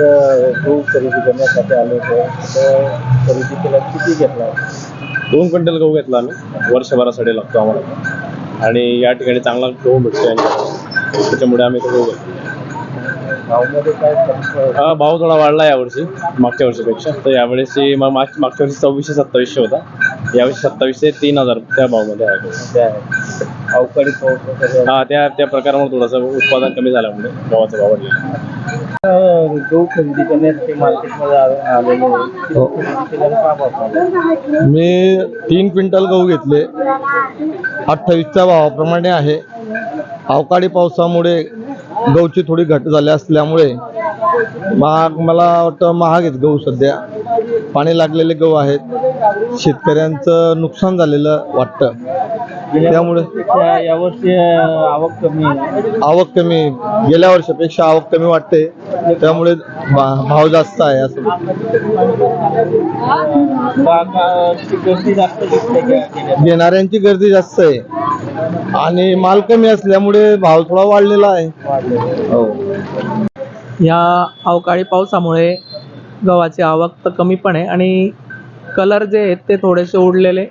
गहू खरेदी करण्यासाठी आलो होतो. तर खरेदी केला किती घेतला? दोन क्विंटल गहू घेतला आम्ही. वर्षभरासाठी लागतो आम्हाला. आणि या ठिकाणी चांगला गहू भेटतो यांच्याकडे त्याच्यामुळे आम्ही तो गहू भावमध्ये काय हा भाव थोडा वाढला यावर्षी मागच्या वर्षीपेक्षा. तर यावेळेस मग माग मागच्या वर्षी सव्वीसशे सत्तावीसशे होता. यावर्षी सत्तावीसशे तीन हजार त्या भावमध्ये आहे. आहे. अवकाळी पाऊस वगैरे. हा त्या त्या प्रकारामुळे थोडंसं उत्पादन कमी झाल्यामुळे गव्हाचा भाव वाढलेला अं, गहू खरेदी करण्यासाठी मार्केटमध्ये आ- आलेलो आहे. किती खरेदी केल्यानं काय भाव पडला? मी तीन क्विंटल गहू घेतले. अठ्ठावीसच्या भावाप्रमाणे आहे. अवकाळी पावसामुळे गहूची थोडी घट झाली असल्यामुळे महाग मला वाटतं महाग आहेत गहू सध्या. पाणी लागलेले गहू आहेत. शेतकऱ्यांचं नुकसान झालेलं वाटतं. त्यामुळे- यावर्षी आवक कमी आहे. आवक कमी गेल्या वर्षापेक्षा आवक कमी वाटते. त्यामुळे भाव जास्त आहे असं. घेणाऱ्यांची गर्दी जास्त आहे. आणि माल कमी असल्यामुळे भाव थोडा वाढलेला आहे? हो. या अवकाळी पावसामुळे गव्हाची आवक तर कमी पण आहे आणि कलर जे आहेत ते थोडेसे उडलेले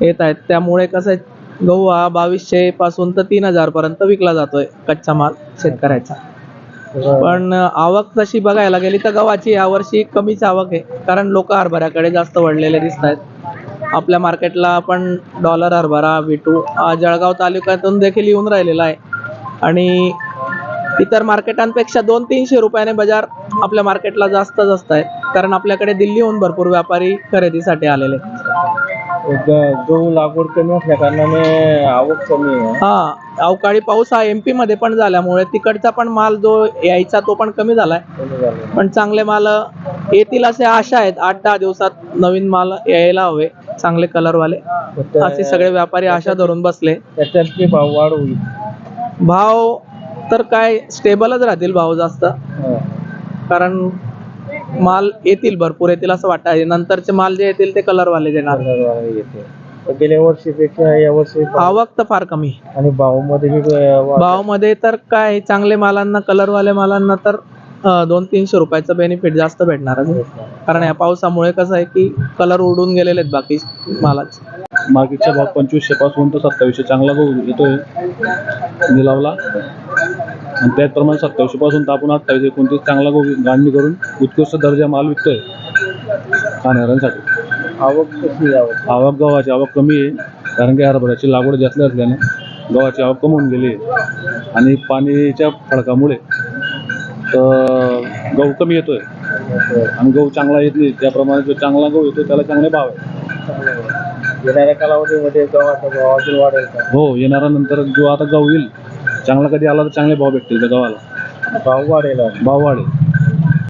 येत आहेत. त्यामुळे कसं आहे गहू हा बावीसशे पासून तर तीन हजार पर्यंत विकला जातोय कच्चा माल शेतकऱ्याचा. पण आवक तशी बघायला गेली तर गव्हाची यावर्षी कमीच आवक आहे. कारण लोक हरभऱ्याकडे जास्त वळलेले दिसत आहेत आपल्या मार्केटला आपण डॉलर हरभरा विटू जळगाव तालुक्यातून देखील येऊन राहिलेला आहे. आणि इतर मार्केटांपेक्षा दोन तीनशे रुपयाने बाजार आपल्या मार्केटला जास्त जास्त आहे. कारण आपल्याकडे दिल्लीहून भरपूर व्यापारी खरेदीसाठी आलेले गहू लागवड कमी असल्या कारणाने आवक कमी आहे. हा अवकाळी पाऊस हा एम पी मध्ये पण झाल्यामुळे तिकडचा पण माल जो यायचा तो पण कमी झालाय. पण चांगले माल येतील असे आशा आहेत. आठ दहा दिवसात नवीन माल यायला हवे. चांगले कलरवाले असे सगळे व्यापारी आशा धरून बसले. भाव वाढ होईल. भाव तर काय स्टेबलच राहतील भाव जास्त. हा. कारण माल येतील भरपूर येतील असं वाटतं. नंतरचे माल जे येतील ते कलरवाले देणार. गेल्या वर्षीपेक्षा या वर्षी भाव- आवक तर फार कमी. आणि भावामध्ये वाढ- भावामध्ये तर काय चांगले मालांना कलरवाले मालांना तर दोन तीनशे रुपयाचं बेनिफिट जास्त भेटणार कारण या पावसामुळे कसं आहे की कलर उडून गेलेले आहेत बाकी मालाचे. मार्केटचा भाव पंचवीसशे पासून तर सत्तावीसशे चांगला गहू येतोय. निलावला आणि त्याचप्रमाणे सत्तावीसशे पासून तर आपण अठ्ठावीस एकोणतीस चांगला गहू गांडणी करून उत्कृष्ट दर्जा माल विकतोय. खाणाऱ्यांसाठी आवक कशी आवक? आवक गव्हाची आवक कमी आहे. कारण की हरभऱ्याची लागवड जास्त असल्याने गव्हाची आवक कमी होऊन गेली आहे. आणि पाणीच्या फडकामुळे तर गहू कमी येतोय. आणि गहू चांगला येत नाही. त्याप्रमाणे जो चांगला गहू येतो त्याला चांगले भाव आहे येणाऱ्या कालावधीमध्ये गव्हाचा भाव अजून वाढेल हो येणारा नंतर जो आता गहू येईल चांगला कधी आला तर चांगले भाव भेटतील त्या गव्हाला. भाव वाढेल. भाव वाढेल.